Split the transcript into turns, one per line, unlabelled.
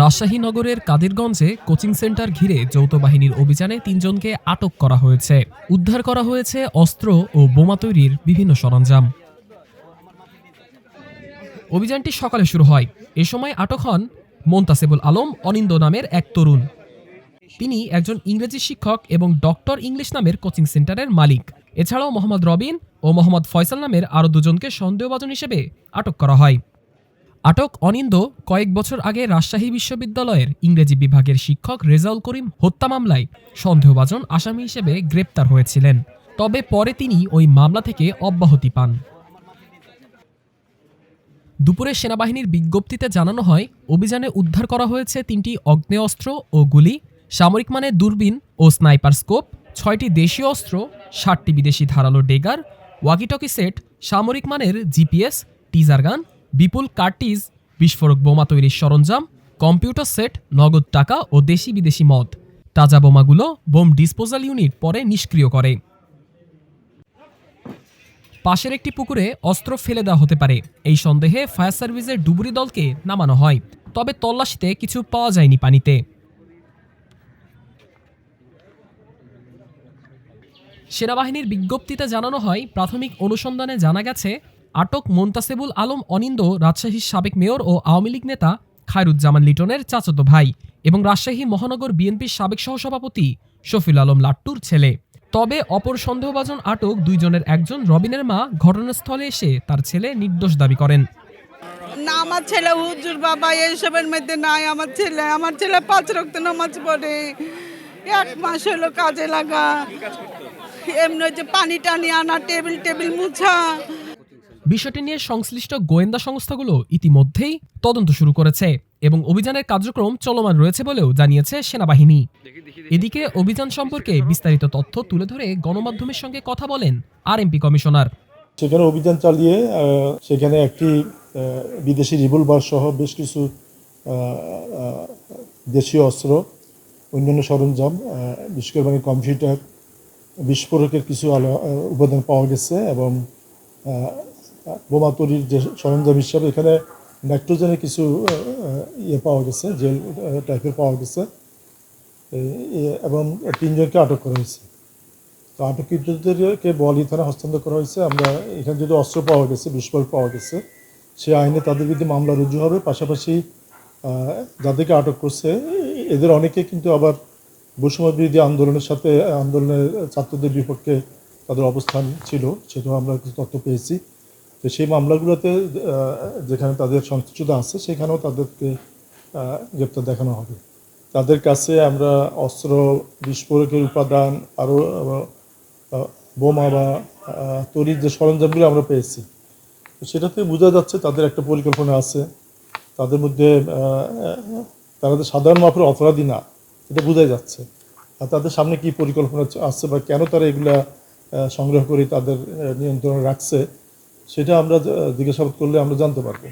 রাজশাহী নগরের কাদিরগঞ্জে coaching centre ঘিরে যৌথ বাহিনীর অভিযানে তিনজনকে আটক করা হয়েছে। উদ্ধার করা হয়েছে অস্ত্র ও বোমা তৈরির বিভিন্ন সরঞ্জাম। অভিযানটি সকালে শুরু হয়। এ সময় আটক হন মোন্তাসেবুল আলম, অনিন্দ নামের এক তরুণ। তিনি একজন ইংরেজি শিক্ষক এবং ডক্টর ইংলিশ নামের কোচিং সেন্টারের মালিক। এছাড়াও মোহাম্মদ রবিন ও মোহাম্মদ ফয়সাল নামের আরও দুজনকে সন্দেহভাজন হিসেবে আটক করা হয়। আটক অনিন্দ কয়েক বছর আগে রাজশাহী বিশ্ববিদ্যালয়ের ইংরেজি বিভাগের শিক্ষক রেজাউল করিম হত্যা মামলায় সন্দেহভাজন আসামি হিসেবে গ্রেপ্তার হয়েছিলেন। তবে পরে তিনি ওই মামলা থেকে অব্যাহতি পান। দুপুরে সেনাবাহিনীর বিজ্ঞপ্তিতে জানানো হয়, অভিযানে উদ্ধার করা হয়েছে তিনটি অগ্নেয়াস্ত্র ও গুলি, সামরিক মানে দূরবীন ও স্নাইপার স্কোপ, ছয়টি দেশীয় অস্ত্র ষাটটি বিদেশি ধারালো ডেগার, ওয়াকিটকি সেট, সামরিক মানের জিপিএস, টিজার গান বিপুল কার্টিজ, বিস্ফোরক বোমা তৈরির সরঞ্জাম, কম্পিউটার সেট, নগদ টাকা ও দেশি বিদেশি মদ। তাজা বোমাগুলো বোম ডিসপোজাল ইউনিট পরে নিষ্ক্রিয় করে। পাশের একটি পুকুরে অস্ত্র ফেলে দেওয়া হতে পারে। এই সন্দেহে ফায়ার সার্ভিসের ডুবুরি দলকে নামানো হয়, তবে তল্লাশিতে কিছু পাওয়া যায়নি পানিতে। সেনাবাহিনীর বিজ্ঞপ্তিতে জানানো হয়, প্রাথমিক অনুসন্ধানে জানা গেছে আটক মোন্তাসেবুল আলম অনিন্দ, রাজশাহীর সাবেক মেয়র ও আওয়ামী লীগ নেতা খায়রুজ্জামান লিটনের চাচাতো ভাই এবং রাজশাহী মহানগর বিএনপির সাবেক সহসভাপতি শফিল আলম লাট্টুর ছেলে। তবে অপর সন্দেহভাজন আটক দুইজনের একজন রবিনের মা ঘটনাস্থলে এসে তার ছেলে নির্দোষ দাবি করেন।
না, আমার ছেলে হুজুর বাবা এইসবের মধ্যে নাই। আমার ছেলে আমার ছেলে পাঁচ রক্ত নামাজ পড়ে। এক মাস হলো কাজে লাগা। এমনি হচ্ছে পানি টানি আনা, টেবিল টেবিল মুছা।
বিষয়টি নিয়ে সংশ্লিষ্ট গোয়েন্দা সংস্থাগুলো ইতিমধ্যেই তদন্ত শুরু করেছে এবং অভিযানের কার্যক্রম চলমান রয়েছে বলেও জানিয়েছে সেনাবাহিনী। এদিকে অভিযান সম্পর্কে বিস্তারিত তথ্য তুলে ধরে গণমাধ্যমের সঙ্গে কথা বলেন আরএমপি কমিশনার।
সেখানে অভিযান চালিয়ে সেখানে একটি বিদেশি রিভলভার সহ বেশ কিছু দেশীয় অস্ত্র অন্যান্য সরঞ্জাম বিশেষ করে মানে কম্পিউটার বিস্ফোরকের কিছু আলো উপাদান পাওয়া গেছে এবং বোমা তৈরির যে সরঞ্জাম হিসাবে এখানে নাইট্রোজেনের কিছু ইয়ে পাওয়া গেছে, জেল টাইপের পাওয়া গেছে। এবং তিনজনকে আটক করা হয়েছে। তো আটককৃতদেরকে বলি থানা হস্তান্তর করা হয়েছে। আমরা এখানে যদি অস্ত্র পাওয়া গেছে বিস্ফোরক পাওয়া গেছে, সে আইনে তাদের বিরুদ্ধে মামলা রুজু হবে। পাশাপাশি যাদেরকে আটক করছে, এদের অনেকে কিন্তু আবার বৈষম্য বিরোধী আন্দোলনের সাথে, আন্দোলনের ছাত্রদের বিপক্ষে তাদের অবস্থান ছিল, সেটাও আমরা কিছু তথ্য পেয়েছি। তো সেই মামলাগুলোতে যেখানে তাদের সংশ্লিষ্টতা আছে, সেখানেও তাদেরকে গ্রেপ্তার দেখানো হবে। তাদের কাছে আমরা অস্ত্র, বিস্ফোরকের উপাদান আরও বোমা বা তৈরির যে সরঞ্জামগুলো আমরা পেয়েছি, তো সেটাতে বোঝা যাচ্ছে তাদের একটা পরিকল্পনা আছে। তাদের মধ্যে তারা যে সাধারণ মাপের অপরাধী না, এটা বোঝাই যাচ্ছে। আর তাদের সামনে কি পরিকল্পনা আছে বা কেন তারা এগুলা সংগ্রহ করে তাদের নিয়ন্ত্রণে রাখছে সেটা আমরা জিজ্ঞাসাবাদ করলে আমরা জানতে পারব।